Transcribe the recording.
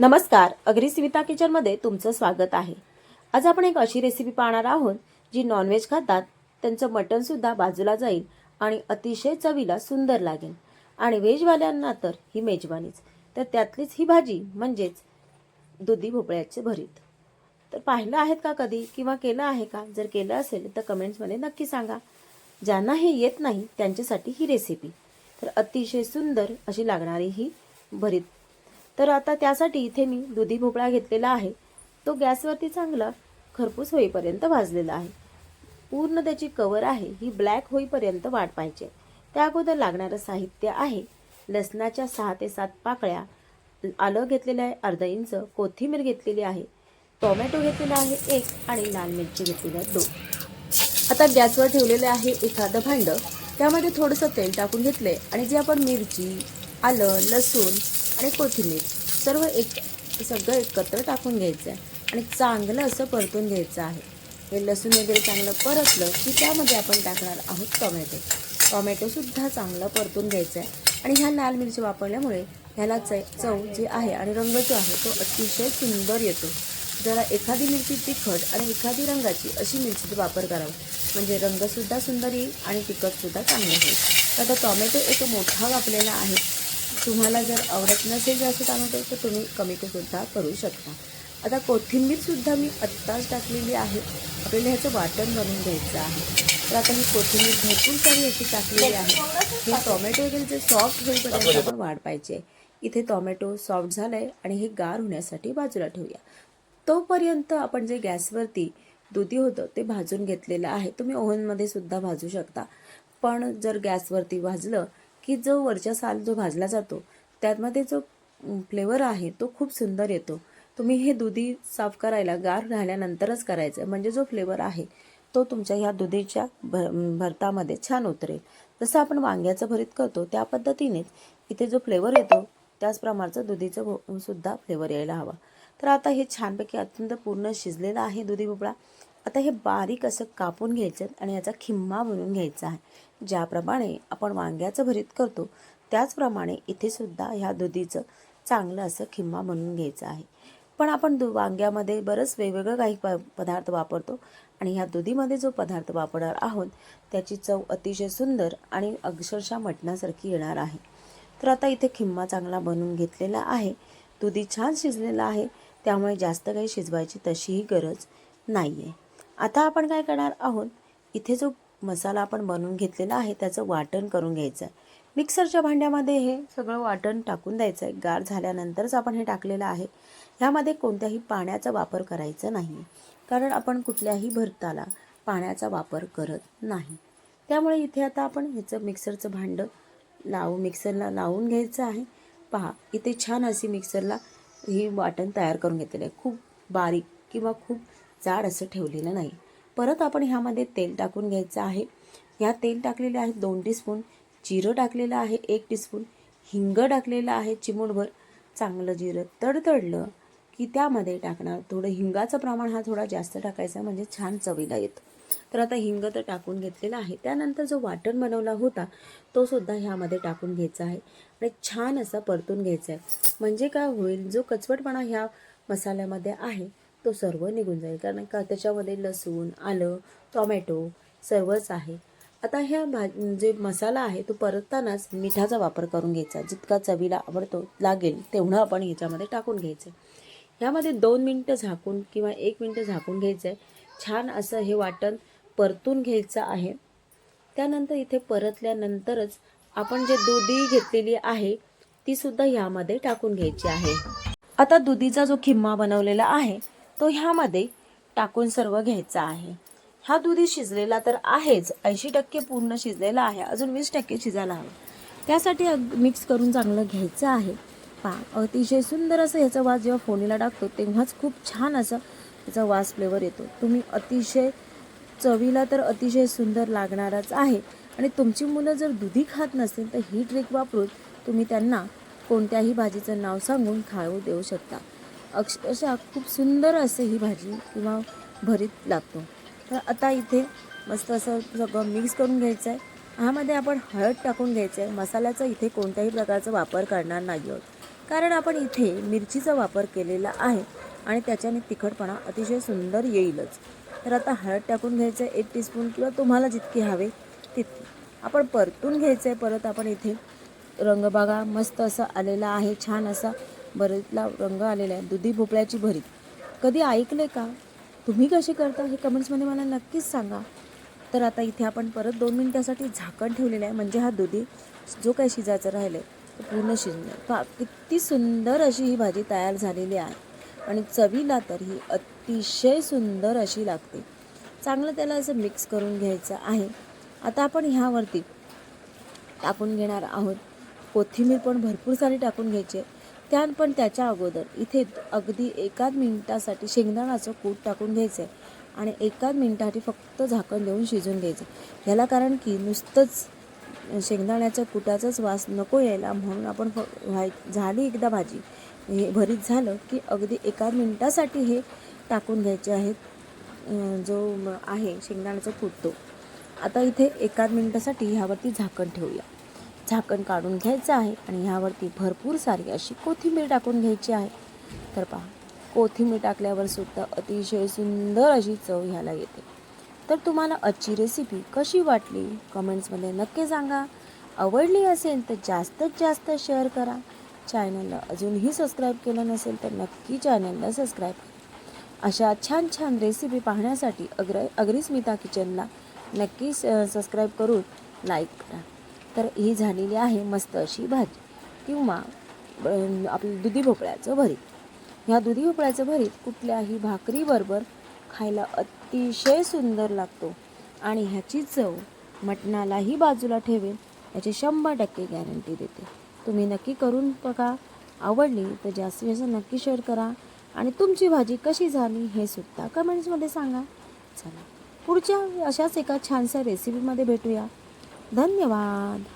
नमस्कार अग्री अग्रिस्मिता किचनमध्ये तुमचं स्वागत आहे. आज आपण एक अशी रेसिपी पाहणार आहोत जी नॉनव्हेज खातात त्यांचं मटणसुद्धा बाजूला जाईल आणि अतिशय चवीला सुंदर लागेल. आणि व्हेजवाल्यांना तर ही मेजवानीच. तर त्यातलीच ही भाजी म्हणजेच दुधी भोपळ्याचे भरीत. तर पाहिलं आहेत का कधी किंवा केलं आहे का? जर केलं असेल तर कमेंट्समध्ये नक्की सांगा. ज्यांना हे येत नाही त्यांच्यासाठी ही रेसिपी तर अतिशय सुंदर अशी लागणारी ही भरीत तर आता त्यासाठी इथे मी दुधी भोपळा घेतलेला आहे. तो गॅसवरती चांगला खरपूस होईपर्यंत भाजलेला आहे. पूर्ण त्याची कवर आहे ही ब्लॅक होईपर्यंत वाट पाहिजे त्या अगोदर लागणारं साहित्य आहे. लसणाच्या सहा ते सात पाकळ्या आलं घेतलेलं आहे अर्धा इंच कोथिंबीर घेतलेली आहे टोमॅटो घेतलेला आहे एक आणि लाल मिरची घेतलेली आहे दोन. आता गॅसवर ठेवलेले आहे एखादं भांडं. त्यामध्ये थोडंसं तेल टाकून घेतलंय आणि जे आपण मिरची आलं लसूण आणि कोथिंबीर सर्व एक सगळं एकत्र टाकून घ्यायचं आहे आणि चांगलं असं परतून घ्यायचं आहे. हे लसूण वगैरे चांगलं परतलं की त्यामध्ये आपण टाकणार आहोत टोमॅटो. टोमॅटोसुद्धा चांगलं परतून घ्यायचं आहे आणि ह्या लाल मिरची वापरल्यामुळे ह्याला च चव जे आहे आणि रंग जो आहे तो अतिशय सुंदर येतो. जरा एखादी मिरची तिखट आणि एखादी रंगाची अशी मिरचीचा वापर करावा. म्हणजे रंगसुद्धा सुंदर येईल आणि तिखटसुद्धा चांगलं होईल. आता टॉमॅटो एक मोठा वापरलेला आहे. तुम्हाला जर आवडत नसेल जास्त टॉमॅटो तर तुम्ही कमी सुद्धा करू शकता. आता कोथिंबीरसुद्धा मी आत्ताच टाकलेली आहे. आपल्याला ह्याचं वाटण बनवून घ्यायचं आहे. तर आता मी कोथिंबीर भरपूर सारी अशी टाकलेली आहे. हे टोमॅटो वगैरे जे सॉफ्ट होईपर्यंत आपण वाढ पाहिजे इथे टोमॅटो सॉफ्ट झालं आहे आणि हे गार होण्यासाठी बाजूला ठेवूया. तोपर्यंत आपण जे गॅसवरती दुधी होतं ते भाजून घेतलेलं आहे. तुम्ही ओव्हनमध्ये सुद्धा भाजू शकता. पण जर गॅसवरती भाजलं की जो वरच्या साल जो भाजला जातो त्यामध्ये जो फ्लेवर आहे तो खूप सुंदर येतो. तुम्ही हे दुधी साफ करायला गार राहिल्यानंतरच करायचं. म्हणजे जो फ्लेवर आहे तो तुमच्या ह्या दुधीच्या भर भरतामध्ये छान उतरेल. जसं आपण वांग्याचं भरीत करतो त्या पद्धतीनेच इथे जो फ्लेवर येतो त्याच प्रमाणचं दुधीचं भो सुद्धा फ्लेवर यायला हवा. तर आता हे छानपैकी अत्यंत पूर्ण शिजलेलं आहे दुधी भोपळा. आता हे बारीक असं कापून घ्यायचं आणि याचा खिम्मा बनवून घ्यायचा आहे. ज्याप्रमाणे आपण वांग्याचं भरीत करतो त्याचप्रमाणे इथे सुद्धा ह्या दुधीचं चांगलं असं खिम्मा बनवून घ्यायचं आहे. पण आपण दु वांग्यामध्ये बरंच वेगवेगळं काही प पदार्थ वापरतो आणि ह्या दुधीमध्ये जो पदार्थ वापरणार आहोत त्याची चव अतिशय सुंदर आणि अक्षरशः मटणासारखी येणार आहे. तर आता इथे खिम्मा चांगला बनवून घेतलेला आहे. दुधी छान शिजलेला आहे त्यामुळे जास्त काही शिजवायची तशीही गरज नाही आहे आता आपण काय करणार आहोत? इथे जो मसाला आपण बनवून घेतलेला आहे त्याचं वाटण करून घ्यायचं. आहे मिक्सरच्या भांड्यामध्ये हे सगळं वाटण टाकून द्यायचं आहे. गार झाल्यानंतरच आपण हे टाकलेलं आहे. ह्यामध्ये कोणत्याही पाण्याचा वापर करायचा नाही. कारण आपण कुठल्याही भरताला पाण्याचा वापर करत नाही. त्यामुळे इथे आता आपण ह्याचं मिक्सरचं भांडं लावू मिक्सरला लावून घ्यायचं आहे. पहा इथे छान अशी मिक्सरला ही वाटण तयार करून घेतलेलं आहे. खूप बारीक किंवा खूप जाड असं ठेवलेलं नाही. परत आपण ह्यामध्ये तेल टाकून घ्यायचं आहे. ह्या तेल टाकलेले आहे दोन टीस्पून. जिरं टाकलेलं आहे एक टीस्पून. हिंग टाकलेलं आहे चिमूटभर. चांगलं जिरं तडतडलं की त्यामध्ये टाकणार. थोडं हिंगाचं प्रमाण हा थोडा जास्त टाकायचा म्हणजे छान चवीला येतं. तर आता हिंग तर टाकून घेतलेला आहे. त्यानंतर जो वाटण बनवला होता तो सुद्धा ह्यामध्ये टाकून घ्यायचा आहे. आणि छान असा परतून घ्यायचा आहे. म्हणजे काय होईल जो कचवटपणा ह्या मसाल्यामध्ये आहे तो सर्व निघून जाईल. कारण का? त्याच्यामध्ये लसूण आलं टॉमॅटो सर्वच आहे. आता ह्या भा जे मसाला आहे तो परततानाच मिठाचा वापर करून घ्यायचा. जितका चवीला आवडतो लागेल तेवढं आपण ह्याच्यामध्ये टाकून घ्यायचं. ह्यामध्ये दोन मिनटं झाकून किंवा एक मिनटं झाकून घ्यायचं आहे छान असं हे वाटण परतून घ्यायचं आहे. त्यानंतर इथे परतल्यानंतरच आपण जे दुधी घेतलेली आहे ती सुद्धा ह्यामध्ये टाकून घ्यायची आहे. आता दुधीचा जो खिम्मा बनवलेला आहे तो ह्यामध्ये टाकून सर्व घ्यायचा आहे. हा दुधी शिजलेला तर आहेच. ऐंशी टक्के पूर्ण शिजलेला आहे. अजून वीस टक्के शिजायला हवं. त्यासाठी मिक्स करून चांगलं घ्यायचं आहे. पा अतिशय सुंदर असं ह्याचा वास जेव्हा फोडणीला टाकतो तेव्हाच खूप छान असं त्याचा वास फ्लेवर येतो. तुम्ही अतिशय चवीला तर अतिशय सुंदर लागणारच आहे. आणि तुमची मुलं जर दुधी खात नसेल तर ही ट्रिक वापरून तुम्ही त्यांना कोणत्याही भाजीचं नाव सांगून खाऊ देऊ शकता. अक्षरशः खूप सुंदर असे ही भाजी किंवा भरीत लागतो. तर आता इथे मस्त असं सगळं मिक्स करून घ्यायचं आहे ह्यामध्ये आपण हळद टाकून घ्यायचं आहे मसाल्याचा इथे कोणत्याही प्रकारचा वापर करणार नाही आहोत. कारण आपण इथे मिरचीचा वापर केलेला आहे आणि त्याच्याने तिखटपणा अतिशय सुंदर येईलच. तर आता हळद टाकून घ्यायचं आहे एक टीस्पून किंवा तुम्हाला जितकी हवे तितकी. आपण परतून घ्यायचं आहे परत आपण इथे रंग बघा. मस्त असा आलेला आहे. छान असा बरेचला रंग आलेला आहे दुधी भोपळ्याची भरीत कधी ऐकले का? तुम्ही कशी करता हे कमेंट्समध्ये मला नक्कीच सांगा. तर आता इथे आपण परत दोन मिनिटासाठी झाकण ठेवलेलं आहे. म्हणजे हा दुधी जो काही शिजायचं राहिलं आहे तो पूर्ण शिजणार. पा किती सुंदर अशी ही भाजी तयार झालेली आहे. आणि चवीला तर ही अतिशय सुंदर अशी लागते. चांगलं त्याला असं मिक्स करून घ्यायचं आहे. आता आपण ह्यावरती टाकून घेणार आहोत. कोथिंबीर पण भरपूर सारी टाकून घ्यायची आहे. त्यान पण त्याच्या अगोदर. इथे अगदी एकाच मिनिटासाठी शेंगदाण्याचं कूट टाकून घ्यायचं आहे आणि एकाच मिनिटासाठी फक्त झाकण देऊन शिजून घ्यायचं. ह्याला कारण की नुसतंच शेंगदाण्याच्या कुटाचाच वास नको यायला म्हणून आपण फ व्हाय झाली एकदा भाजी. हे भरीत झालं की अगदी एका मिनिटासाठी हे टाकून घ्यायचे आहेत. जो आहे शेंगदाण्याचा कूट तो. आता इथे एकाच मिनिटासाठी ह्यावरती झाकण ठेवूया. झाकण काढून घ्यायचं आहे आणि ह्यावरती भरपूर सारी अशी कोथिंबीर टाकून घ्यायची आहे. तर पहा कोथिंबीर टाकल्यावर सुद्धा अतिशय सुंदर अशी चव ह्याला येते. तर तुम्हाला आजची रेसिपी कशी वाटली? कमेंट्समध्ये नक्की सांगा. आवडली असेल तर जास्तीत जास्त शेअर करा. चॅनलला अजूनही सबस्क्राईब केलं नसेल तर नक्की चॅनलला सबस्क्राईब करा. अशा छान छान रेसिपी पाहण्यासाठी अग्र अग्रिस्मिता किचनला नक्की सबस्क्राईब करून लाईक करा. तर ही झालेली आहे मस्त अशी भाजी. किंवा आपलं दुधी भोपळ्याचं भरीत. ह्या दुधी भोपळ्याचं भरीत कुठल्याही भाकरीबरोबर खायला अतिशय सुंदर लागतो. आणि ह्याची चव मटणालाही बाजूला ठेवेल. याची शंभर टक्के गॅरंटी देते. तुम्ही नक्की करून बघा. आवडली तर जास्तीत जास्त नक्की शेअर करा. आणि तुमची भाजी कशी झाली हे सुद्धा कमेंट्समध्ये सांगा. चला पुढच्या अशाच एका छानशा रेसिपीमध्ये भेटूया. धन्यवाद